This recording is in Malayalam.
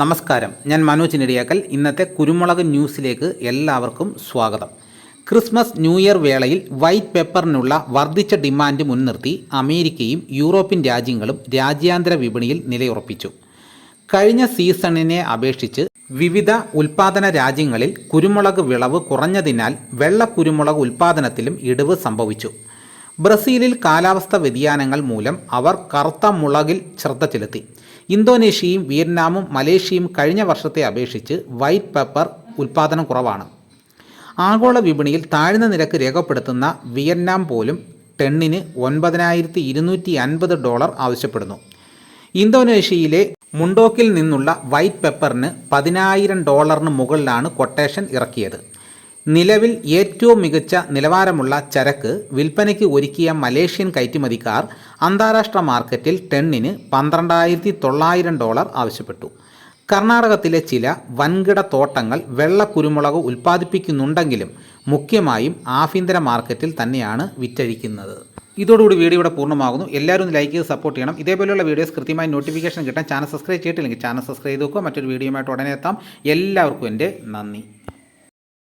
നമസ്കാരം. ഞാൻ മനോജ് നെടിയാക്കൽ. ഇന്നത്തെ കുരുമുളക് ന്യൂസിലേക്ക് എല്ലാവർക്കും സ്വാഗതം. ക്രിസ്മസ് ന്യൂ ഇയർ വേളയിൽ വൈറ്റ് പെപ്പറിനുള്ള വർദ്ധിച്ച ഡിമാൻഡ് മുൻനിർത്തി അമേരിക്കയും യൂറോപ്യൻ രാജ്യങ്ങളും രാജ്യാന്തര വിപണിയിൽ നിലയുറപ്പിച്ചു. കഴിഞ്ഞ സീസണിനെ അപേക്ഷിച്ച് വിവിധ ഉൽപാദന രാജ്യങ്ങളിൽ കുരുമുളക് വിളവ് കുറഞ്ഞതിനാൽ വെള്ള കുരുമുളക് ഉൽപാദനത്തിലും ഇടിവ് സംഭവിച്ചു. ബ്രസീലിൽ കാലാവസ്ഥ വ്യതിയാനങ്ങൾ മൂലം അവർ കറുത്ത മുളകിൽ ശ്രദ്ധ ചെലുത്തി. ഇന്തോനേഷ്യയും വിയറ്റ്നാമും മലേഷ്യയും കഴിഞ്ഞ വർഷത്തെ അപേക്ഷിച്ച് വൈറ്റ് പേപ്പർ ഉൽപ്പാദനം കുറവാണ്. ആഗോള വിപണിയിൽ താഴ്ന്ന നിരക്ക് രേഖപ്പെടുത്തുന്ന വിയറ്റ്നാം പോലും ടെണ്ണിന് ഒൻപതിനായിരത്തി ഇരുന്നൂറ്റി അൻപത് ഡോളർ ആവശ്യപ്പെടുന്നു. ഇന്തോനേഷ്യയിലെ മുണ്ടോക്കിൽ നിന്നുള്ള വൈറ്റ് പെപ്പറിന് പതിനായിരം ഡോളറിന് മുകളിലാണ് കൊട്ടേഷൻ ഇറക്കിയത്. നിലവിൽ ഏറ്റവും മികച്ച നിലവാരമുള്ള ചരക്ക് വിൽപ്പനയ്ക്ക് ഒരുക്കിയ മലേഷ്യൻ കയറ്റുമതിക്കാർ അന്താരാഷ്ട്ര മാർക്കറ്റിൽ ടെണ്ണിന് പന്ത്രണ്ടായിരത്തി തൊള്ളായിരം ഡോളർ ആവശ്യപ്പെട്ടു. കർണാടകത്തിലെ ചില വൻകിട തോട്ടങ്ങൾ വെള്ള കുരുമുളക് ഉൽപ്പാദിപ്പിക്കുന്നുണ്ടെങ്കിലും മുഖ്യമായും ആഭ്യന്തര മാർക്കറ്റിൽ തന്നെയാണ് വിറ്റഴിക്കുന്നത്. ഇതോടുകൂടി വീഡിയോ ഇവിടെ പൂർണമാകുന്നു. എല്ലാവരും ലൈക്ക് ചെയ്ത് സപ്പോർട്ട് ചെയ്യണം. ഇതേപോലെയുള്ള വീഡിയോസ് കൃത്യമായി നോട്ടിഫിക്കേഷൻ കിട്ടാൻ ചാനൽ സബ്സ്ക്രൈബ് ചെയ്തിട്ടില്ലെങ്കിൽ ചാനൽ സബ്സ്ക്രൈബ് ചെയ്ത് നോക്കുക മറ്റൊരു വീഡിയോയുമായിട്ട് ഉടനെ എത്താം. എല്ലാവർക്കും എന്റെ നന്ദി.